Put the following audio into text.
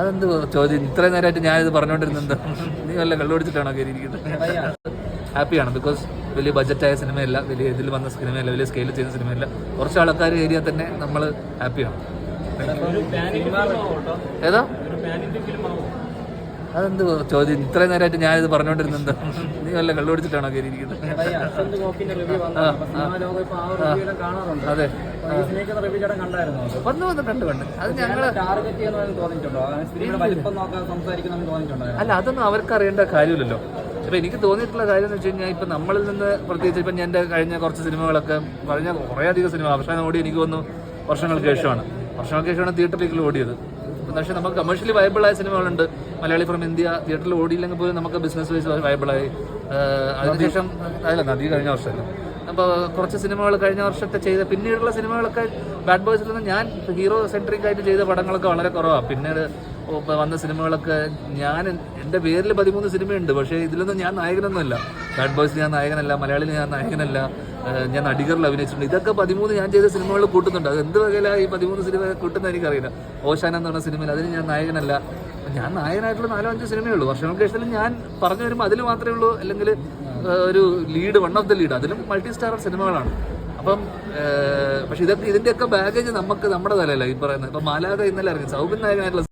അതെന്ത് ചോദ്യം? ഇത്രയും നേരമായിട്ട് ഞാനിത് പറഞ്ഞുകൊണ്ടിരുന്നത് നീ വല്ല കള്ളുപിടിച്ചിട്ടാണോ കയറിയിരിക്കുന്നത്? ഹാപ്പിയാണ് ബിക്കോസ് വലിയ ബജറ്റായ സിനിമയല്ല വലിയ ഇതിൽ വന്ന സിനിമയല്ല വലിയ സ്കെയിൽ ചെയ്യുന്ന സിനിമയല്ല. കുറച്ച് ആൾക്കാർ കയറിയാൽ തന്നെ നമ്മൾ ഹാപ്പിയാണ് ഏതാ? അതെന്ത് ചോദ്യം? ഇത്രയും നേരമായിട്ട് ഞാനിത് പറഞ്ഞുകൊണ്ടിരുന്നത് നീ വല്ല കള്ളു പിടിച്ചിട്ടാണോ കയറിയിരിക്കുന്നത് അതെ. വന്ന് വന്ന് കണ്ടു കണ്ട്. അത് ഞങ്ങൾ അല്ല അതൊന്നും അവർക്ക് അറിയേണ്ട കാര്യമില്ലല്ലോ. ഇപ്പൊ എനിക്ക് തോന്നിയിട്ടുള്ള കാര്യം എന്ന് വെച്ച് കഴിഞ്ഞാൽ ഇപ്പൊ നമ്മളിൽ നിന്ന് പ്രത്യേകിച്ച് ഇപ്പൊ എന്റെ എന്റെ കഴിഞ്ഞ കുറച്ച് സിനിമകളൊക്കെ പറഞ്ഞ കുറേ അധികം സിനിമ അവസാനം ഓടി എനിക്ക് തോന്നുന്നു വർഷങ്ങൾക്ക് ശേഷമാണ്. വർഷങ്ങൾക്ക് ശേഷമാണ് തിയേറ്ററിലേക്ക് ഓടിയത്. പക്ഷേ നമുക്ക് കമേഴ്ഷ്യലി ആയ സിനിമകളുണ്ട്. മലയാളി ഫ്രം ഇന്ത്യ തിയേറ്ററിൽ ഓടിയില്ലെങ്കിൽ പോലും നമുക്ക് ബിസിനസ് വൈസ് വയബിൾ ആയി. അതിനുശേഷം അല്ല നദി കഴിഞ്ഞ വർഷം അപ്പോൾ കുറച്ച് സിനിമകൾ കഴിഞ്ഞ വർഷത്തെ ചെയ്ത പിന്നീടുള്ള സിനിമകളൊക്കെ ബാഡ് ബോയ്സിൽ നിന്ന് ഞാൻ ഹീറോ സെൻട്രിക് ആയിട്ട് ചെയ്ത പടങ്ങളൊക്കെ വളരെ കുറവാണ് പിന്നീട് വന്ന സിനിമകളൊക്കെ ഞാൻ എന്റെ പേരിൽ പതിമൂന്ന് സിനിമയുണ്ട്. പക്ഷേ ഇതിലൊന്നും ഞാൻ നായകനൊന്നുമല്ല. ബാഡ് ബോയ്സ് ഞാൻ നായകനല്ല മലയാളിയിൽ ഞാൻ നായകനല്ല ഞാൻ നടികറിൽ അഭിനയിച്ചിട്ടുണ്ട്. ഇതൊക്കെ പതിമൂന്ന് ഞാൻ ചെയ്ത സിനിമകൾ കൂട്ടുന്നുണ്ട്. അത് എന്ത് വകയിലാണ് ഈ പതിമൂന്ന് സിനിമ കൂട്ടുന്നത് എനിക്കറിയില്ല. ഓശാന എന്ന് പറഞ്ഞ സിനിമയിൽ അതിന് ഞാൻ നായകനല്ല. ഞാൻ നായകനായിട്ടുള്ള നാലോ അഞ്ചോ സിനിമയേ ഉള്ളൂ. വർഷങ്ങൾക്ക് ശേഷത്തിൽ ഞാൻ പറഞ്ഞു വരുമ്പോൾ അതിൽ മാത്രമേ ഉള്ളൂ. അല്ലെങ്കിൽ ഒരു lead one of the lead അതിലും മൾട്ടി സ്റ്റാർ സിനിമകളാണ്. അപ്പം പക്ഷെ ഇതൊക്കെ ഇതിന്റെയൊക്കെ ബാഗേജ് നമുക്ക് നമ്മുടെ തലയല്ല ഈ പറയുന്നത്. ഇപ്പം മാലാക ഇന്നലെ ഇറങ്ങി. സൗബിൻ നായകനായിട്ടുള്ള